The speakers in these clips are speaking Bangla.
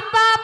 Bye.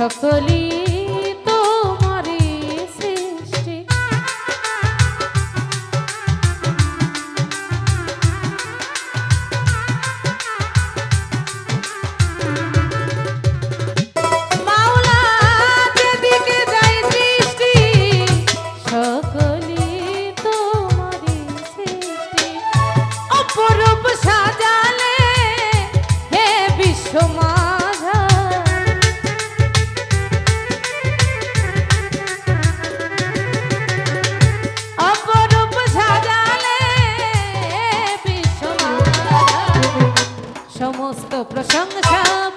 সকলি সমস্ত প্রশংসা